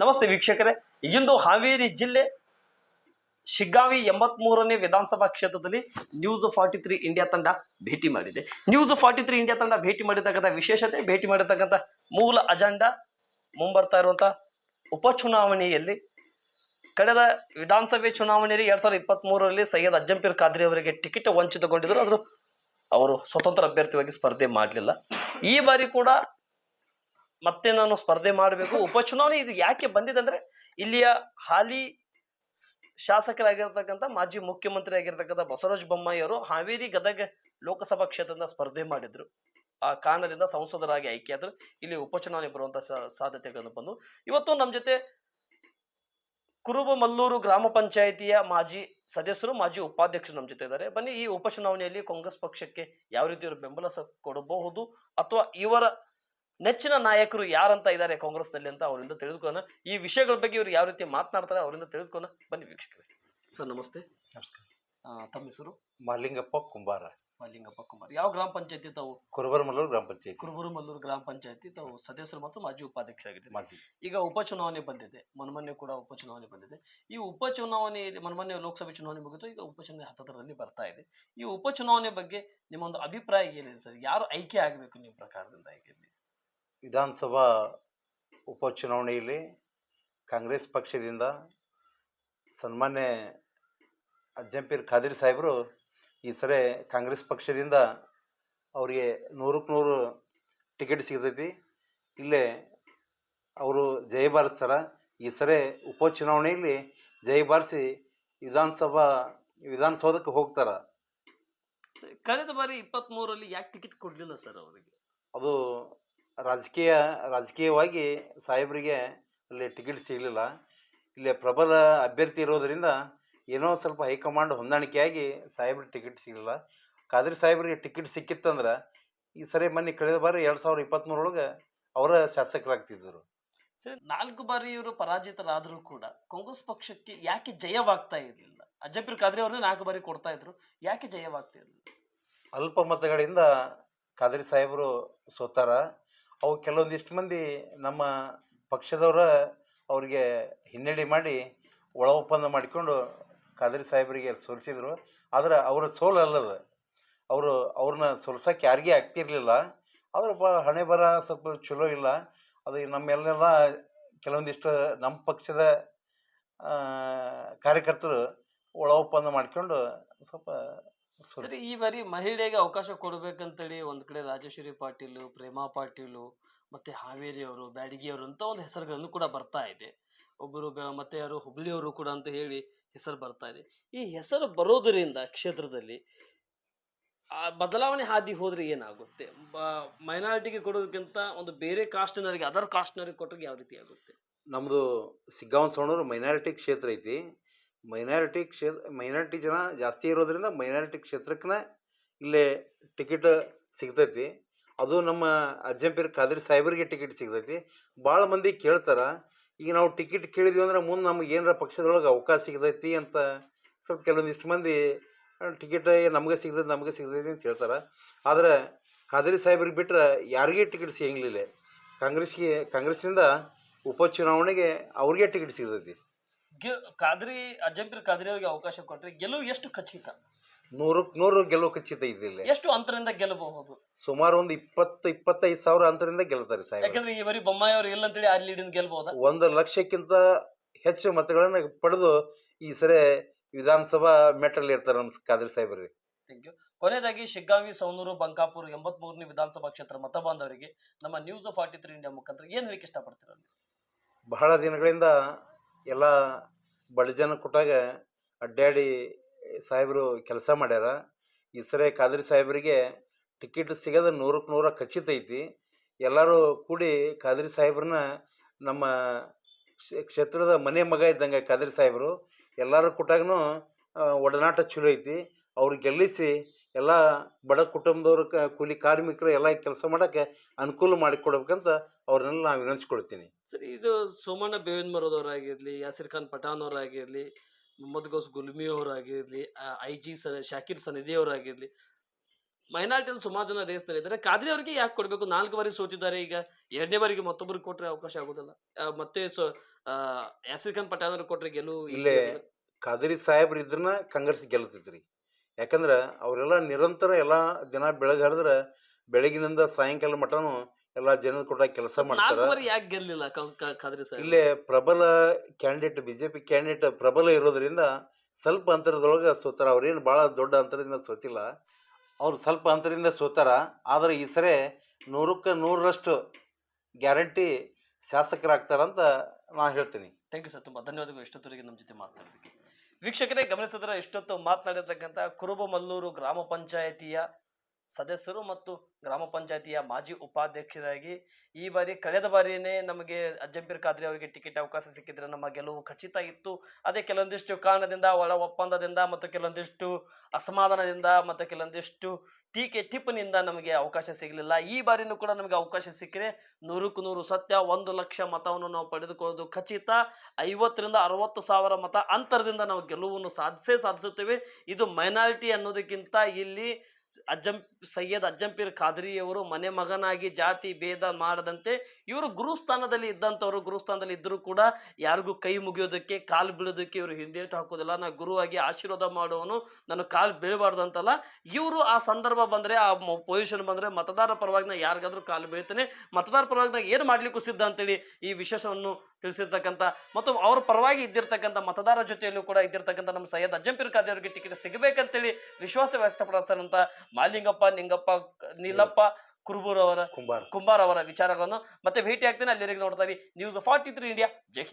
ನಮಸ್ತೆ ವೀಕ್ಷಕರೇ. ಇಂದು ಹಾವೇರಿ ಜಿಲ್ಲೆ ಶಿಗ್ಗಾವಿ ಎಂಬತ್ಮೂರನೇ ವಿಧಾನಸಭಾ ಕ್ಷೇತ್ರದಲ್ಲಿ ನ್ಯೂಸ್ ಫಾರ್ಟಿ ತ್ರೀ ಇಂಡಿಯಾ ತಂಡ ಭೇಟಿ ಮಾಡಿದೆ. ನ್ಯೂಸ್ ಫಾರ್ಟಿ ತ್ರೀ ಇಂಡಿಯಾ ತಂಡ ಭೇಟಿ ಮಾಡಿರ್ತಕ್ಕಂಥ ವಿಶೇಷತೆ, ಭೇಟಿ ಮಾಡಿರ್ತಕ್ಕಂಥ ಮೂಲ ಅಜೆಂಡಾ ಮುಂಬರ್ತಾ ಇರುವಂಥ ಉಪಚುನಾವಣೆಯಲ್ಲಿ ಕಳೆದ ವಿಧಾನಸಭೆ ಚುನಾವಣೆಯಲ್ಲಿ ಎರಡ್ ಸಾವಿರದ ಇಪ್ಪತ್ತ್ ಮೂರರಲ್ಲಿ ಸೈಯದ್ ಅಜ್ಜಂಪೀರ್ ಖಾದ್ರಿ ಅವರಿಗೆ ಟಿಕೆಟ್ ವಂಚಿತಗೊಂಡಿದ್ದರು ಆದರೂ ಅವರು ಸ್ವತಂತ್ರ ಅಭ್ಯರ್ಥಿಯಾಗಿ ಸ್ಪರ್ಧೆ ಮಾಡಲಿಲ್ಲ. ಈ ಬಾರಿ ಕೂಡ ಮತ್ತೆ ನಾನು ಸ್ಪರ್ಧೆ ಮಾಡಬೇಕು. ಉಪಚುನಾವಣೆ ಇದು ಯಾಕೆ ಬಂದಿದೆ ಅಂದ್ರೆ ಇಲ್ಲಿಯ ಹಾಲಿ ಶಾಸಕರಾಗಿರ್ತಕ್ಕಂಥ ಮಾಜಿ ಮುಖ್ಯಮಂತ್ರಿ ಆಗಿರ್ತಕ್ಕಂಥ ಬಸವರಾಜ ಬೊಮ್ಮಾಯಿ ಅವರು ಹಾವೇರಿ ಗದಗ ಲೋಕಸಭಾ ಕ್ಷೇತ್ರದಿಂದ ಸ್ಪರ್ಧೆ ಮಾಡಿದ್ರು. ಆ ಕಾರಣದಿಂದ ಸಂಸದರಾಗಿ ಆಯ್ಕೆಯಾದ್ರು. ಇಲ್ಲಿ ಉಪಚುನಾವಣೆ ಬರುವಂತ ಸಾಧ್ಯತೆಗಳನ್ನು ಬಂದು ಇವತ್ತು ನಮ್ಮ ಜೊತೆ ಕುರುಬ ಮಲ್ಲೂರು ಗ್ರಾಮ ಪಂಚಾಯಿತಿಯ ಮಾಜಿ ಸದಸ್ಯರು, ಮಾಜಿ ಉಪಾಧ್ಯಕ್ಷರು ನಮ್ಮ ಜೊತೆ ಇದ್ದಾರೆ. ಬನ್ನಿ ಈ ಉಪಚುನಾವಣೆಯಲ್ಲಿ ಕಾಂಗ್ರೆಸ್ ಪಕ್ಷಕ್ಕೆ ಯಾವ ರೀತಿ ಇವರು ಬೆಂಬಲ ಕೊಡಬಹುದು ಅಥವಾ ಇವರ ನೆಚ್ಚಿನ ನಾಯಕರು ಯಾರಂತ ಇದ್ದಾರೆ ಕಾಂಗ್ರೆಸ್ನಲ್ಲಿ ಅಂತ ಅವರಿಂದ ತಿಳಿದುಕೊಳ್ಳೋಣ ಈ ವಿಷಯಗಳ ಬಗ್ಗೆ ಇವರು ಯಾವ ರೀತಿ ಮಾತನಾಡ್ತಾರೆ ಅವರಿಂದ ತಿಳಿದುಕೊಳ್ಳೋಣ ಬನ್ನಿ ವೀಕ್ಷಕರೇ. ಸರ್ ನಮಸ್ತೆ. ನಮಸ್ಕಾರ. ತಮ್ಮ ಹೆಸರು? ಮಲ್ಲಿಂಗಪ್ಪ ಕುಂಬಾರ. ಮಲ್ಲಿಂಗಪ್ಪ ಕುಮಾರ್ ಯಾವ ಗ್ರಾಮ ಪಂಚಾಯತಿ ತಾವು? ಕುರುಬರಮಲ್ಲೂರು ಗ್ರಾಮ ಪಂಚಾಯತಿ. ಕುರುಬರಮಲ್ಲೂರು ಗ್ರಾಮ ಪಂಚಾಯತಿ ತಾವು ಸದಸ್ಯರು ಮತ್ತು ಮಾಜಿ ಉಪಾಧ್ಯಕ್ಷ ಮಾಜಿ. ಈಗ ಉಪಚುನಾವಣೆ ಬಂದಿದೆ. ಮೊನ್ನೆ ಕೂಡ ಉಪಚುನಾವಣೆ ಬಂದಿದೆ. ಈ ಉಪಚುನಾವಣೆಯಲ್ಲಿ ಮೊನ್ನೆ ಲೋಕಸಭೆ ಚುನಾವಣೆ ಮುಗಿತು ಈಗ ಉಪಚುನಾವಣೆ ಹತ್ತದರಲ್ಲಿ ಬರ್ತಾ ಇದೆ. ಈ ಉಪಚುನಾವಣೆ ಬಗ್ಗೆ ನಿಮ್ಮ ಒಂದು ಅಭಿಪ್ರಾಯ ಏನಿದೆ ಸರ್? ಯಾರು ಆಯ್ಕೆ ಆಗಬೇಕು ನಿಮ್ಮ ಪ್ರಕಾರದಿಂದ? ಆಯ್ಕೆಯಲ್ಲಿ ವಿಧಾನಸಭಾ ಉಪಚುನಾವಣೆಯಲ್ಲಿ ಕಾಂಗ್ರೆಸ್ ಪಕ್ಷದಿಂದ ಸನ್ಮಾನ್ಯ ಅಜ್ಜಂಪೀರ್ ಖಾದಿರ್ ಸಾಹೇಬರು ಈ ಸರಿ ಕಾಂಗ್ರೆಸ್ ಪಕ್ಷದಿಂದ ಅವರಿಗೆ ನೂರಕ್ಕೆ ನೂರು ಟಿಕೆಟ್ ಸಿಗ್ತೈತಿ. ಇಲ್ಲೇ ಅವರು ಜಯ ಬಾರಿಸ್ತಾರ. ಈ ಸರಿ ಉಪಚುನಾವಣೆಯಲ್ಲಿ ಜಯ ಬಾರಿಸಿ ವಿಧಾನಸಭಾ ವಿಧಾನಸೌಧಕ್ಕೆ ಹೋಗ್ತಾರ. ಕಳೆದ ಬಾರಿ ಇಪ್ಪತ್ತ್ ಮೂರರಲ್ಲಿ ಯಾಕೆ ಟಿಕೆಟ್ ಕೊಡಲಿಲ್ಲ ಸರ್ ಅವರಿಗೆ? ಅದು ರಾಜಕೀಯ ರಾಜಕೀಯವಾಗಿ ಸಾಹೇಬರಿಗೆ ಅಲ್ಲಿ ಟಿಕೆಟ್ ಸಿಗಲಿಲ್ಲ. ಇಲ್ಲಿ ಪ್ರಬಲ ಅಭ್ಯರ್ಥಿ ಇರೋದರಿಂದ ಏನೋ ಸ್ವಲ್ಪ ಹೈಕಮಾಂಡ್ ಹೊಂದಾಣಿಕೆಯಾಗಿ ಸಾಹೇಬ್ರಿಗೆ ಟಿಕೆಟ್ ಸಿಗಲಿಲ್ಲ. ಖಾದ್ರಿ ಸಾಹೇಬ್ರಿಗೆ ಟಿಕೆಟ್ ಸಿಕ್ಕಿತ್ತಂದ್ರೆ ಈ ಸರಿ ಮೊನ್ನೆ ಕಳೆದ ಬಾರಿ ಎರಡು ಸಾವಿರದ ಇಪ್ಪತ್ತ್ಮೂರೊಳಗೆ ಅವರ ಶಾಸಕರಾಗ್ತಿದ್ದರು. ಸರಿ ನಾಲ್ಕು ಬಾರಿ ಇವರು ಪರಾಜಿತರಾದರೂ ಕೂಡ ಕಾಂಗ್ರೆಸ್ ಪಕ್ಷಕ್ಕೆ ಯಾಕೆ ಜಯವಾಗ್ತಾ ಇರಲಿಲ್ಲ? ಅಜ್ಜಪೀರ್ ಖಾದ್ರಿ ಅವ್ರನ್ನ ನಾಲ್ಕು ಬಾರಿ ಕೊಡ್ತಾ ಇದ್ರು ಯಾಕೆ ಜಯವಾಗ್ತಾ ಇರಲಿಲ್ಲ? ಅಲ್ಪ ಮತಗಳಿಂದ ಖಾದ್ರಿ ಸಾಹೇಬರು ಸೋತಾರ. ಅವು ಕೆಲವೊಂದಿಷ್ಟು ಮಂದಿ ನಮ್ಮ ಪಕ್ಷದವರ ಅವರಿಗೆ ಹಿನ್ನಡೆ ಮಾಡಿ ಒಳ ಒಪ್ಪಂದ ಮಾಡಿಕೊಂಡು ಖಾದ್ರಿ ಸಾಹೇಬರಿಗೆ ಸೋಲಿಸಿದರು. ಆದರೆ ಅವರ ಸೋಲು ಅಲ್ಲದ. ಅವರು ಅವ್ರನ್ನ ಸೋಲ್ಸೋಕ್ಕೆ ಯಾರಿಗೇ ಆಗ್ತಿರಲಿಲ್ಲ. ಆದ್ರೆ ಬ ಹಣೆ ಬರ ಸ್ವಲ್ಪ ಚಲೋ ಇಲ್ಲ. ಅದು ನಮ್ಮೆಲ್ಲ ಕೆಲವೊಂದಿಷ್ಟು ನಮ್ಮ ಪಕ್ಷದ ಕಾರ್ಯಕರ್ತರು ಒಳ ಒಪ್ಪಂದ ಮಾಡ್ಕೊಂಡು ಸ್ವಲ್ಪ ಸರಿ ಈ ಬಾರಿ ಮಹಿಳೆಗೆ ಅವಕಾಶ ಕೊಡ್ಬೇಕಂತೇಳಿ ಒಂದ್ ಕಡೆ ರಾಜೇಶ್ವರಿ ಪಾಟೀಲು ಪ್ರೇಮಾ ಪಾಟೀಲು ಮತ್ತೆ ಹಾವೇರಿ ಅವರು ಬ್ಯಾಡಗಿ ಅವರು ಅಂತ ಒಂದು ಹೆಸರುಗಳನ್ನು ಕೂಡ ಬರ್ತಾ ಇದೆ. ಒಬ್ಬರು ಮತ್ತೆ ಯಾರು ಹುಬ್ಳಿ ಅವರು ಕೂಡ ಅಂತ ಹೇಳಿ ಹೆಸರು ಬರ್ತಾ ಇದೆ. ಈ ಹೆಸರು ಬರೋದರಿಂದ ಕ್ಷೇತ್ರದಲ್ಲಿ ಆ ಬದಲಾವಣೆ ಹಾದಿ ಹೋದ್ರೆ ಏನಾಗುತ್ತೆ? ಮೈನಾರಿಟಿಗೆ ಕೊಡೋದಕ್ಕಿಂತ ಒಂದು ಬೇರೆ ಕಾಸ್ಟ್ನವರಿಗೆ ಅದರ್ ಕಾಸ್ಟ್ನವರಿಗೆ ಕೊಟ್ಟರೆ ಯಾವ ರೀತಿ ಆಗುತ್ತೆ? ನಮ್ಮದು ಸಿಗ್ಗಾಂವ್ ಸೋಣೂರು ಮೈನಾರಿಟಿ ಕ್ಷೇತ್ರ ಐತಿ. ಮೈನಾರಿಟಿ ಕ್ಷೇತ್ರ ಮೈನಾರಿಟಿ ಜನ ಜಾಸ್ತಿ ಇರೋದರಿಂದ ಮೈನಾರಿಟಿ ಕ್ಷೇತ್ರಕ್ಕೆ ಇಲ್ಲೇ ಟಿಕೆಟ್ ಸಿಗ್ತೈತಿ. ಅದು ನಮ್ಮ ಅಜ್ಜಂಪೀರ್ ಖಾದ್ರಿ ಸಾಹೇಬರಿಗೆ ಟಿಕೆಟ್ ಸಿಗ್ತೈತಿ. ಭಾಳ ಮಂದಿ ಕೇಳ್ತಾರೆ, ಈಗ ನಾವು ಟಿಕೆಟ್ ಕೇಳಿದ್ವಿ ಅಂದ್ರೆ ಮುಂದೆ ನಮ್ಗೆ ಏನಾರ ಪಕ್ಷದೊಳಗೆ ಅವಕಾಶ ಸಿಗ್ತೈತಿ ಅಂತ ಸ್ವಲ್ಪ ಕೆಲವೊಂದಿಷ್ಟು ಮಂದಿ ಟಿಕೆಟ್ ನಮಗೆ ಸಿಗ್ತೈತಿ ನಮಗೆ ಸಿಗ್ತೈತಿ ಅಂತ ಹೇಳ್ತಾರೆ. ಆದರೆ ಖಾದ್ರಿ ಸಾಹೇಬ್ರಿಗೆ ಬಿಟ್ಟರೆ ಯಾರಿಗೆ ಟಿಕೆಟ್ ಸಿಗಂಗಿಲ್ಲ ಕಾಂಗ್ರೆಸ್ಗೆ ಕಾಂಗ್ರೆಸ್ನಿಂದ ಉಪಚುನಾವಣೆಗೆ ಅವ್ರಿಗೆ ಟಿಕೆಟ್ ಸಿಗ್ತೈತಿ. ಗೆ- ಖಾದ್ರಿ ಕಾದ್ರಿ ಖಾದ್ರಿ ಅವರಿಗೆ ಅವಕಾಶ ಕೊಟ್ಟರೆ ಗೆಲುವು ಎಷ್ಟು ಖಚಿತ? ನೂರಕ್ಕೆ ನೂರು ಗೆಲುವು ಖಚಿತ ಇದ್ದಿಲ್ಲ. ಎಷ್ಟು ಅಂತರಿಂದ ಗೆಲ್ಲಬಹುದು? ಸುಮಾರು ಒಂದು ಇಪ್ಪತ್ತು ಇಪ್ಪತ್ತೈದು ಸಾವಿರ ಅಂತರಿಂದ ಗೆಲ್ತಾರೆ ಸಾಹೇಬ್ ಯಾಕಂದ್ರೆ ಈ ಬಾರಿ ಬೊಮ್ಮಾಯಿ ಅವರು ಇಲ್ಲ ಅಂತೇಳಿ ಅಲ್ಲಿ ಲೀಡಿಂದ ಗೆಲ್ಬಹುದಾ ಒಂದು ಲಕ್ಷಕ್ಕಿಂತ ಹೆಚ್ಚು ಮತಗಳನ್ನು ಪಡೆದು ಈ ಸರಿ ವಿಧಾನಸಭಾ ಮೆಟ್ರಲ್ಲಿ ಇರ್ತಾರೆ ನಮ್ಮ ಖಾದ್ರಿ ಸಾಹೇಬ್ರಿ ಥ್ಯಾಂಕ್ ಯು ಕೊನೆಯದಾಗಿ ಶಿಗ್ಗಾಂವಿ ಸೌನೂರು ಬಂಕಾಪುರ ಎಂಬತ್ ಮೂರನೇ ವಿಧಾನಸಭಾ ಕ್ಷೇತ್ರ ಮತ ಬಾಂಧವರಿಗೆ ನಮ್ಮ ನ್ಯೂಸ್ ಫಾರ್ಟಿ ತ್ರೀ ಇಂಡಿಯಾ ಮುಖಾಂತರ ಏನು ಹೇಳಿಕೆ ಇಷ್ಟಪಡ್ತೀರ? ಬಹಳ ದಿನಗಳಿಂದ ಎಲ್ಲ ಬಡ ಜನ ಕೊಟ್ಟಾಗ ಅಡ್ಡಾಡಿ ಸಾಹೇಬರು ಕೆಲಸ ಮಾಡ್ಯಾರ. ಈ ಸರಿ ಖಾದ್ರಿ ಸಾಹೇಬರಿಗೆ ಟಿಕೆಟ್ ಸಿಗೋದು ನೂರಕ್ಕೆ ನೂರ ಖಚಿತ ಐತಿ. ಎಲ್ಲರೂ ಕೂಡಿ ಖಾದ್ರಿ ಸಾಹೇಬ್ರನ್ನ ನಮ್ಮ ಕ್ಷೇತ್ರದ ಮನೆ ಮಗ ಇದ್ದಂಗೆ ಖಾದ್ರಿ ಸಾಹೇಬರು ಎಲ್ಲರೂ ಕೊಟ್ಟಾಗೂ ಒಡನಾಟ ಚಲೋ ಐತಿ. ಅವ್ರು ಗೆಲ್ಲಿಸಿ ಎಲ್ಲ ಬಡ ಕುಟುಂಬದವ್ರ ಕ ಕೂಲಿ ಕಾರ್ಮಿಕರು ಎಲ್ಲ ಕೆಲಸ ಮಾಡೋಕ್ಕೆ ಅನುಕೂಲ ಮಾಡಿಕೊಡ್ಬೇಕಂತ ಅವ್ರನ್ನೆಲ್ಲ ನಾವು ವಿನಂತಿಸ್ಕೊಳ್ತೀನಿ ಸರಿ ಇದು ಸೋಮಣ್ಣ ಬೇವಿನ ಮರೋದವರಾಗಿರ್ಲಿ ಯಾಸಿರ್ ಖಾನ್ ಪಠಾಣ್ ಅವರಾಗಿರ್ಲಿ ಮೊಹಮ್ಮದ್ ಗೌಸ್ ಗುಲ್ಮಿ ಅವರಾಗಿರಲಿ ಐ ಜಿ ಸ ಶಾಕಿರ್ ಸನಿಧಿ ಅವರಾಗಿರಲಿ ಮೈನಾರಿಟಿಯಲ್ಲಿ ಸುಮಾರು ಜನ ರೇಸ್ ಇದ್ದಾರೆ. ಖಾದ್ರಿ ಅವರಿಗೆ ಯಾಕೆ ಕೊಡಬೇಕು? ನಾಲ್ಕು ಬಾರಿ ಸೋತಿದ್ದಾರೆ ಈಗ. ಎರಡನೇ ಬಾರಿಗೆ ಮತ್ತೊಬ್ಬರಿಗೆ ಕೊಟ್ಟರೆ ಅವಕಾಶ ಆಗೋದಿಲ್ಲ. ಆ, ಮತ್ತೆ ಸೊ ಯಾಸಿರ್ ಖಾನ್ ಪಠಾಣ್ ಅವ್ರಿಗೆ ಕೊಟ್ಟರೆ ಗೆಲುವು easy ಇಲ್ಲೇ ಆಗೋದಿಲ್ಲ. ಖಾದರಿ ಸಾಹೇಬ್ರು ಇದ್ರನ್ನ ಕಾಂಗ್ರೆಸ್ ಗೆಲ್ತೈತ್ರಿ ಯಾಕಂದ್ರೆ ಅವರೆಲ್ಲ ನಿರಂತರ ಎಲ್ಲ ದಿನ ಬೆಳಗ್ಗೆ ಹರಿದ್ರೆ ಬೆಳಗಿನಿಂದ ಸಾಯಂಕಾಲ ಮಟನು ಎಲ್ಲ ಜನದ ಕೂಡ ಕೆಲಸ ಮಾಡ್ತಾರ. ಯಾಕೆ ಗೆಲ್ಲಿಲ್ಲ ಖಾದ್ರಿ ಇಲ್ಲೇ ಪ್ರಬಲ ಕ್ಯಾಂಡಿಡೇಟ್ ಬಿಜೆಪಿ ಕ್ಯಾಂಡಿಡೇಟ್ ಪ್ರಬಲ ಇರೋದ್ರಿಂದ ಸ್ವಲ್ಪ ಅಂತರದೊಳಗೆ ಸೋತಾರ. ಅವ್ರೇನು ಬಹಳ ದೊಡ್ಡ ಅಂತರದಿಂದ ಸೋತಿಲ್ಲ. ಅವ್ರು ಸ್ವಲ್ಪ ಅಂತರದಿಂದ ಸೋತಾರ. ಆದರೆ ಈ ಸರಿ ನೂರಕ್ಕೆ ನೂರರಷ್ಟು ಗ್ಯಾರಂಟಿ ಶಾಸಕರಾಗ್ತಾರಂತ ನಾನು ಹೇಳ್ತೀನಿ. ಥ್ಯಾಂಕ್ ಯು ಸರ್ ತುಂಬಾ ಧನ್ಯವಾದಗಳು. ಎಷ್ಟೊತ್ತವರೆಗೆ ನಮ್ಮ ಜೊತೆ ಮಾತನಾಡೋದಕ್ಕೆ ವೀಕ್ಷಕರೇ ಗಮನಿಸಿದ್ರೆ ಇಷ್ಟೊತ್ತು ಮಾತನಾಡಿರ್ತಕ್ಕಂಥ ಕುರುಬಮಲ್ಲೂರು ಗ್ರಾಮ ಪಂಚಾಯತಿಯ ಸದಸ್ಯರು ಮತ್ತು ಗ್ರಾಮ ಪಂಚಾಯತಿಯ ಮಾಜಿ ಉಪಾಧ್ಯಕ್ಷರಾಗಿ ಈ ಬಾರಿ ಕಳೆದ ಬಾರಿಯೇ ನಮಗೆ ಅಜ್ಜಂಪೀರ್ ಖಾದ್ರಿ ಅವರಿಗೆ ಟಿಕೆಟ್ ಅವಕಾಶ ಸಿಕ್ಕಿದ್ರೆ ನಮ್ಮ ಗೆಲುವು ಖಚಿತ ಇತ್ತು. ಅದೇ ಕೆಲವೊಂದಿಷ್ಟು ಕಾರಣದಿಂದ, ಒಳ ಒಪ್ಪಂದದಿಂದ ಮತ್ತು ಕೆಲವೊಂದಿಷ್ಟು ಅಸಮಾಧಾನದಿಂದ ಮತ್ತು ಕೆಲವೊಂದಿಷ್ಟು ಟೀಕೆ ಟಿಪ್ಪಿನಿಂದ ನಮಗೆ ಅವಕಾಶ ಸಿಗಲಿಲ್ಲ. ಈ ಬಾರಿನೂ ಕೂಡ ನಮಗೆ ಅವಕಾಶ ಸಿಕ್ಕರೆ ನೂರಕ್ಕೂ ನೂರು ಸತ್ಯ, ಒಂದು ಲಕ್ಷ ಮತವನ್ನು ನಾವು ಪಡೆದುಕೊಳ್ಳೋದು ಖಚಿತ. ಐವತ್ತರಿಂದ ಅರವತ್ತು ಸಾವಿರ ಮತ ಅಂತರದಿಂದ ನಾವು ಗೆಲುವನ್ನು ಸಾಧಿಸೇ ಸಾಧಿಸುತ್ತೇವೆ. ಇದು ಮೈನಾರಿಟಿ ಅನ್ನೋದಕ್ಕಿಂತ ಇಲ್ಲಿ ಅಜ್ಜಂ ಸೈಯದ್ ಅಜ್ಜಂಪೀರ್ ಖಾದ್ರಿಯವರು ಮನೆ ಮಗನಾಗಿ ಜಾತಿ ಭೇದ ಮಾಡದಂತೆ ಇವರು ಗುರುಸ್ಥಾನದಲ್ಲಿ ಇದ್ದಂಥವ್ರು, ಗುರುಸ್ಥಾನದಲ್ಲಿ ಇದ್ದರೂ ಕೂಡ ಯಾರಿಗೂ ಕೈ ಮುಗಿಯೋದಕ್ಕೆ, ಕಾಲು ಬೀಳೋದಕ್ಕೆ ಇವರು ಹಿಂದೇಟು ಹಾಕೋದಿಲ್ಲ. ನಾ ಗುರುವಾಗಿ ಆಶೀರ್ವಾದ ಮಾಡುವನು ನಾನು ಕಾಲು ಬೀಳಬಾರ್ದು ಅಂತಲ್ಲ. ಇವರು ಆ ಸಂದರ್ಭ ಬಂದರೆ, ಆ ಪೊಸಿಷನ್ ಬಂದರೆ ಮತದಾರ ಪರವಾಗಿ ನಾ ಯಾರಿಗಾದ್ರೂ ಕಾಲು ಬೀಳ್ತೇನೆ. ಮತದಾರ ಪರವಾಗಿ ನಾ ಏನು ಮಾಡಲಿಕ್ಕೂ ಸಿದ್ಧ ಅಂತೇಳಿ ಈ ವಿಶೇಷವನ್ನು ತಿಳಿಸಿರ್ತಕ್ಕಂಥ ಮತ್ತು ಅವ್ರ ಪರವಾಗಿ ಇದ್ದಿರ್ತಕ್ಕಂಥ ಮತದಾರರ ಜೊತೆಯಲ್ಲೂ ಕೂಡ ಇದ್ದಿರ್ತಕ್ಕಂಥ ನಮ್ಮ ಸೈಯದ್ ಅಜ್ಜಂಪೀರ್ ಖಾದಿ ಅವರಿಗೆ ಟಿಕೆಟ್ ಸಿಗಬೇಕಂತೇಳಿ ವಿಶ್ವಾಸ ವ್ಯಕ್ತಪಡಿಸ್ತಾರಂತ ಮಾಲಿಂಗಪ್ಪ ನಿಂಗಪ್ಪ ನೀಲಪ್ಪ ಕುರುಬೂರ್ ಅವರ ಕುಂಬಾರ್. ಕುಂಬಾರ್ ಅವರ ವಿಚಾರಗಳನ್ನು ಮತ್ತೆ ಭೇಟಿ ಆಗ್ತೇನೆ ಅಲ್ಲಿವರೆಗೆ ನೋಡ್ತಾ ಇರಿ. ನ್ಯೂಸ್ ಫಾರ್ಟಿ ತ್ರೀ ಇಂಡಿಯಾ ಜೈ